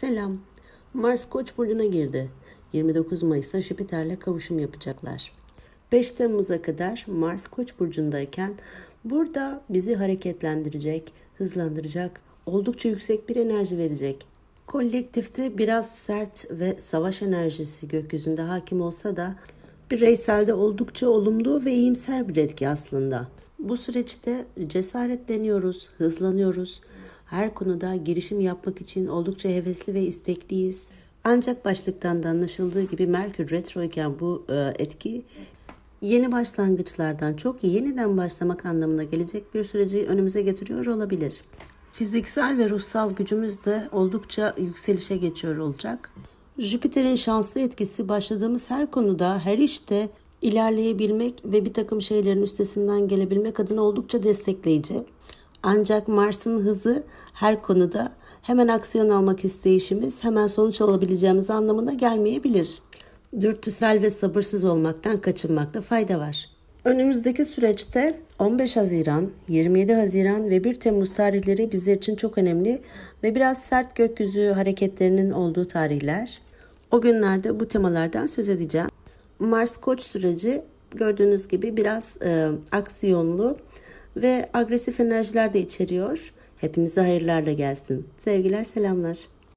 Selam. Mars Koç burcuna girdi. 29 Mayıs'ta Jüpiter'le kavuşum yapacaklar. 5 Temmuz'a kadar Mars Koç burcundayken burada bizi hareketlendirecek, hızlandıracak, oldukça yüksek bir enerji verecek. Kolektifte biraz sert ve savaş enerjisi gökyüzünde hakim olsa da bireyselde oldukça olumlu ve iyimser bir etki aslında. Bu süreçte cesaretleniyoruz, hızlanıyoruz. Her konuda girişim yapmak için oldukça hevesli ve istekliyiz. Ancak başlıktan da anlaşıldığı gibi Merkür retro iken bu e, etki yeni başlangıçlardan çok yeniden başlamak anlamına gelecek bir süreci önümüze getiriyor olabilir. Fiziksel ve ruhsal gücümüz de oldukça yükselişe geçiyor olacak. Jüpiter'in şanslı etkisi başladığımız her konuda, her işte ilerleyebilmek ve bir takım şeylerin üstesinden gelebilmek adına oldukça destekleyici. Ancak Mars'ın hızı her konuda hemen aksiyon almak isteyişimiz hemen sonuç alabileceğimiz anlamına gelmeyebilir. Dürtüsel ve sabırsız olmaktan kaçınmakta fayda var. Önümüzdeki süreçte 15 Haziran, 27 Haziran ve 1 Temmuz tarihleri bizler için çok önemli ve biraz sert gökyüzü hareketlerinin olduğu tarihler. O günlerde bu temalardan söz edeceğim. Mars Koç süreci gördüğünüz gibi biraz e, aksiyonlu ve agresif enerjiler de içeriyor. Hepimize hayırlarla gelsin. Sevgiler, selamlar.